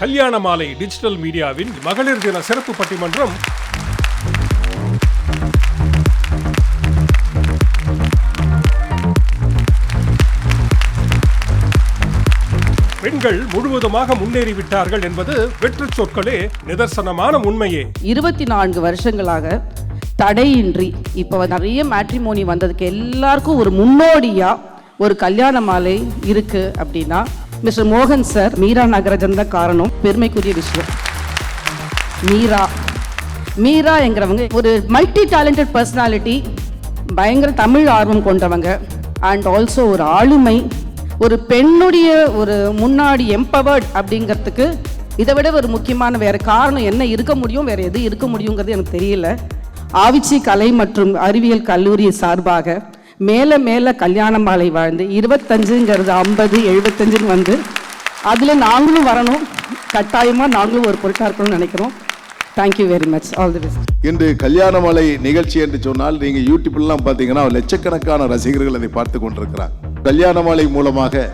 கல்யாண மாலை டிஜிட்டல் மீடியாவின் மகளிர் தின சிறப்பு பட்டிமன்றம். பெண்கள் முழுவதுமாக முன்னேறிவிட்டார்கள் என்பது வெற்று சொற்களே நிதர்சனமான உண்மையே. இருபத்தி நான்கு வருஷங்களாக தடையின்றி இப்போ நிறைய மேட்ரிமோனி வந்ததுக்கு எல்லாருக்கும் ஒரு முன்னோடியா ஒரு கல்யாண மாலை இருக்கு அப்படின்னா மிஸ்டர் மோகன் சார் மீரா நாகராஜன் தான் காரணம் பெருமைக்குரிய விஷயம். மீரா. மீரா என்கிறவங்க ஒரு மல்டி டேலண்டட் பர்சனாலிட்டி பயங்கர தமிழ் ஆர்வம் கொண்டவங்க அண்ட் ஆல்சோ ஒரு ஆளுமை ஒரு பெண்ணுடைய ஒரு முன்னாடி எம்பவர்ட் அப்படிங்கிறதுக்கு இதை விட ஒரு முக்கியமான வேறு காரணம் என்ன இருக்க முடியும் வேறு எது இருக்க முடியுங்கிறது எனக்கு தெரியல. ஆவிச்சி கலை மற்றும் அறிவியல் கல்லூரி சார்பாக மேலே மேலே கல்யாண மாலை வாழ்ந்து இருபத்தஞ்சுங்கிறது ஐம்பது எழுபத்தஞ்சுன்னு வந்து அதில் நாங்களும் வரணும். கட்டாயமாக நாங்களும் ஒரு பொருட்டாக இருக்கணும்னு நினைக்கிறோம். Thank you very much all the best இன்று கல்யாணமலை நிகழ்ச்சி என்று சொன்னால் நீங்கள் யூடியூப்லாம் பார்த்தீங்கன்னா லட்சக்கணக்கான ரசிகர்கள் அதை பார்த்து கொண்டிருக்கிறார். கல்யாணமாலை மூலமாக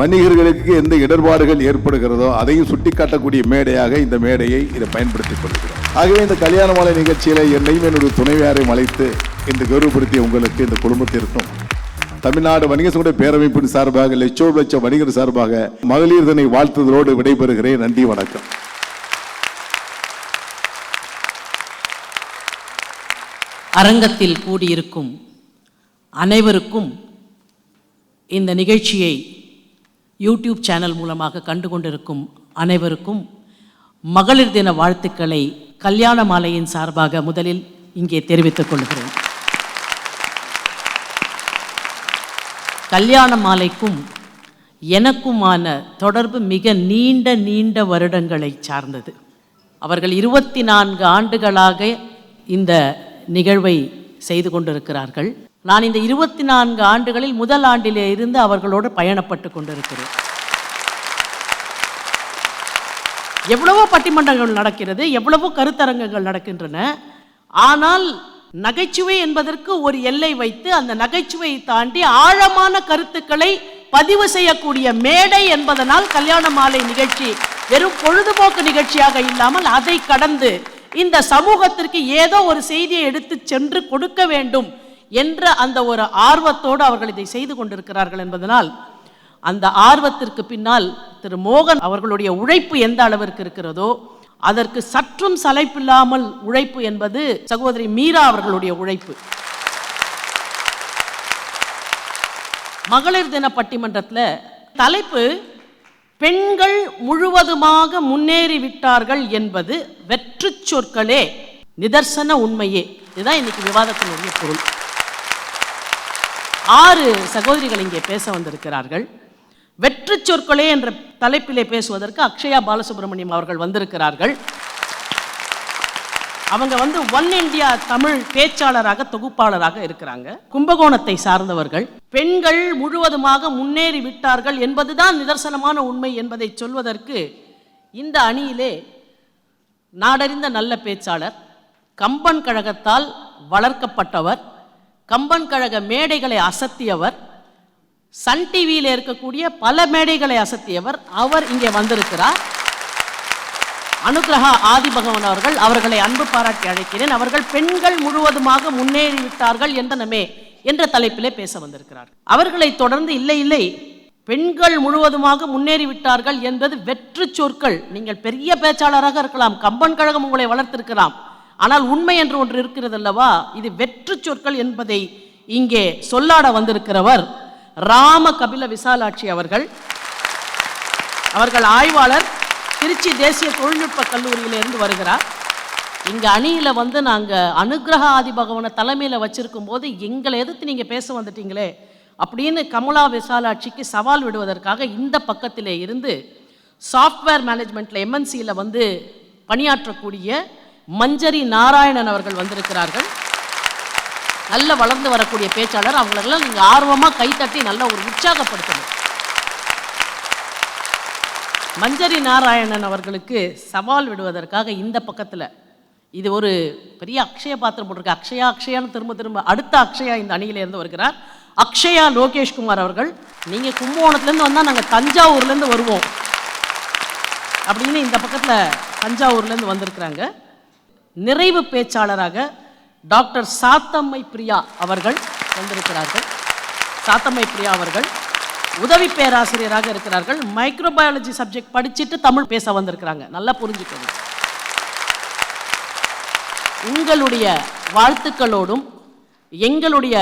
வணிகர்களுக்கு எந்த இடர்பாடுகள் ஏற்படுகிறதோ அதையும் சுட்டிக்காட்டக்கூடிய மேடையாக இந்த மேடையை இதை பயன்படுத்திக் கொள்கிறோம். ஆகவே இந்த கல்யாணமாலை நிகழ்ச்சியில் என்னையும் என்னுடைய துணைவியாரையும் அழைத்து இந்த கௌரவப்படுத்திய உங்களுக்கு இந்த குடும்பத்திற்கும் தமிழ்நாடு வணிக சங்க பேரமைப்பின் சார்பாக லட்சோ லட்சம் வணிகர் சார்பாக மகளிர் தினை வாழ்த்துதலோடு விடைபெறுகிறேன். நன்றி வணக்கம். அரங்கத்தில் கூடியிருக்கும் அனைவருக்கும் இந்த நிகழ்ச்சியை யூடியூப் சேனல் மூலமாக கண்டு கொண்டிருக்கும் அனைவருக்கும் மகளிர் தின வாழ்த்துக்களை கல்யாண மாலையின் சார்பாக முதலில் இங்கே தெரிவித்துக் கொள்கிறேன். கல்யாண மாலைக்கும் எனக்குமான தொடர்பு மிக நீண்ட நீண்ட வருடங்களை சார்ந்தது. அவர்கள் இருபத்தி நான்கு ஆண்டுகளாக இந்த நிகழ்வை செய்து கொண்டிருக்கிறார்கள். நான் இந்த இருபத்தி நான்கு ஆண்டுகளில் முதல் ஆண்டிலே இருந்து அவர்களோடு பயணப்பட்டு கொண்டிருக்கிறேன். எவ்வளவோ பட்டிமன்றங்கள் நடக்கிறது எவ்வளவோ கருத்தரங்குகள் நடக்கின்றன. ஆனால் நகைச்சுவை என்பதற்கு ஒரு எல்லை வைத்து அந்த நகைச்சுவையை தாண்டி ஆழமான கருத்துக்களை பதிவு செய்யக்கூடிய மேடை என்பதனால் கல்யாண மாலை நிகழ்ச்சி வெறும் பொழுதுபோக்கு நிகழ்ச்சியாக இல்லாமல் அதை கடந்து இந்த சமூகத்திற்கு ஏதோ ஒரு செய்தியை எடுத்து சென்று கொடுக்க வேண்டும் என்ற அந்த ஒரு ஆர்வத்தோடு அவர்கள் இதை செய்து கொண்டிருக்கிறார்கள் என்பதனால் அந்த ஆர்வத்திற்கு பின்னால் திரு மோகன் அவர்களுடைய உழைப்பு எந்த அளவிற்கு இருக்கிறதோ அதற்கு சற்றும் சலைப்பில்லாமல் உழைப்பு என்பது சகோதரி மீரா அவர்களுடைய உழைப்பு. மகளிர் தின பட்டிமன்றத்தில் தலைப்பு பெண்கள் முழுவதுமாக முன்னேறி விட்டார்கள் என்பது வெற்று சொற்களே நிதர்சன உண்மையே. இதுதான் இன்னைக்கு விவாதத்தினுடைய பொருள். ஆறு சகோதரிகள் இங்கே பேச வந்திருக்கிறார்கள். வெற்றி சொற்களே என்ற தலைப்பிலே பேசுவதற்கு அக்ஷயா பாலசுப்ரமணியம் அவர்கள் வந்திருக்கிறார்கள். அவங்க வந்து ஒன் இந்தியா தமிழ் பேச்சாளராக தொகுப்பாளராக இருக்கிறாங்க. கும்பகோணத்தை சார்ந்தவர்கள். பெண்கள் முழுவதுமாக முன்னேறி விட்டார்கள் என்பதுதான் நிதர்சனமான உண்மை என்பதை சொல்வதற்கு இந்த அணியிலே நாடறிந்த நல்ல பேச்சாளர் கம்பன் கழகத்தால் வளர்க்கப்பட்டவர் கம்பன் கழக மேடைகளை அசத்தியவர் சன் டிவியில் இருக்கக்கூடிய பல மேடைகளை அசத்தியவர் அவர் இங்கே வந்திருக்கிறார். அனுகிரகா ஆதிபகவன் அவர்கள் அவர்களை அன்பு பாராட்டி அழைக்கிறேன். அவர்கள் பெண்கள் முழுவதுமாக முன்னேறிவிட்டார்கள் என்றனமே என்ற தலைப்பிலே பேச வந்திருக்கிறார். அவர்களை தொடர்ந்து இல்லை இல்லை பெண்கள் முழுவதுமாக முன்னேறிவிட்டார்கள் என்பது வெற்று சொற்கள். நீங்கள் பெரிய பேச்சாளராக இருக்கலாம் கம்பன் கழகம் உங்களை வளர்த்திருக்கலாம். ஆனால் உண்மை என்று ஒன்று இருக்கிறது அல்லவா? இது வெற்று சொற்கள் என்பதை இங்கே சொல்லாட வந்திருக்கிறவர் ராம கபில விசாலாட்சி அவர்கள் அவர்கள் ஆய்வாளர் திருச்சி தேசிய தொழில்நுட்ப கல்லூரியிலிருந்து வருகிறார். இங்கே அணியில் வந்து நாங்கள் அனுகிரக ஆதிபகவனை தலைமையில் வச்சுருக்கும் போது எங்களை எதிர்த்து நீங்கள் பேச வந்துட்டீங்களே அப்படின்னு கமலா விசாலாட்சிக்கு சவால் விடுவதற்காக இந்த பக்கத்திலே இருந்து சாஃப்ட்வேர் மேனேஜ்மெண்ட்டில் எம்என்சியில் வந்து பணியாற்றக்கூடிய மஞ்சரி நாராயணன் அவர்கள் வந்திருக்கிறார்கள். நல்ல வளர்ந்து வரக்கூடிய பேச்சாளர். அவங்களெல்லாம் நீங்கள் ஆர்வமாக கைத்தட்டி நல்லா ஒரு உற்சாகப்படுத்தணும். மஞ்சரி நாராயணன் அவர்களுக்கு சவால் விடுவதற்காக இந்த பக்கத்தில் இது ஒரு பெரிய அக்ஷய பாத்திரம் போட்டிருக்கு. அக்ஷயா அக்ஷயான்னு திரும்ப திரும்ப அடுத்த அக்ஷயா இந்த அணியிலேருந்து வருகிறார். அக்ஷயா லோகேஷ்குமார் அவர்கள் நீங்கள் கும்பகோணத்துலேருந்து வந்தால் நாங்கள் தஞ்சாவூர்லேருந்து வருவோம். அப்படின்னு இந்த பக்கத்தில் தஞ்சாவூர்லேருந்து வந்திருக்கிறாங்க. நிறைவு பேச்சாளராக டாக்டர் சாத்தம்மை பிரியா அவர்கள் வந்திருக்கிறார்கள். சாத்தம்மை பிரியா அவர்கள் உதவி பேராசிரியராக இருக்கிறார்கள். மைக்ரோபயாலஜி சப்ஜெக்ட் படிச்சுட்டு தமிழ் பேச வந்திருக்கிறாங்க. நல்லா புரிஞ்சுக்கணும் உங்களுடைய வாழ்த்துக்களோடும் எங்களுடைய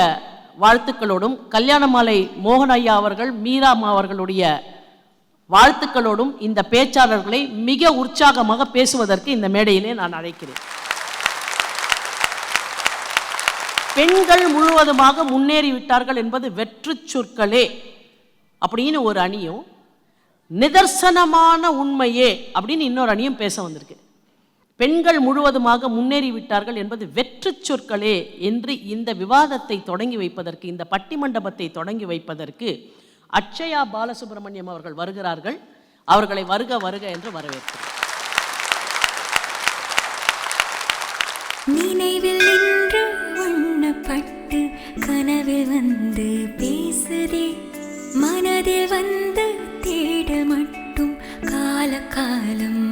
வாழ்த்துக்களோடும் கல்யாணமாலை மோகன் ஐயா அவர்கள் மீராமா அவர்களுடைய வாழ்த்துக்களோடும் இந்த பேச்சாளர்களை மிக உற்சாகமாக பேசுவதற்கு இந்த மேடையிலே நான் அழைக்கிறேன். பெண்கள் முழுவதுமாக முன்னேறி விட்டார்கள் என்பது வெற்று சொற்களே. அப்படின்னு ஒரு அணியும் நிதர்சனமான உண்மையே அப்படின்னு இன்னொரு அணியும் பேச வந்திருக்கு. பெண்கள் முழுவதுமாக முன்னேறிவிட்டார்கள் என்பது வெற்று சொற்களே என்று இந்த விவாதத்தை தொடங்கி வைப்பதற்கு இந்த பட்டிமண்டபத்தை தொடங்கி வைப்பதற்கு அக்ஷயா பாலசுப்ரமணியம் அவர்கள் வருகிறார்கள். அவர்களை வருக வருக என்று வரவேற்கிறேன். வந்து பேசுதே மனதில் வந்து தேட மட்டும் காலகாலம். காலம்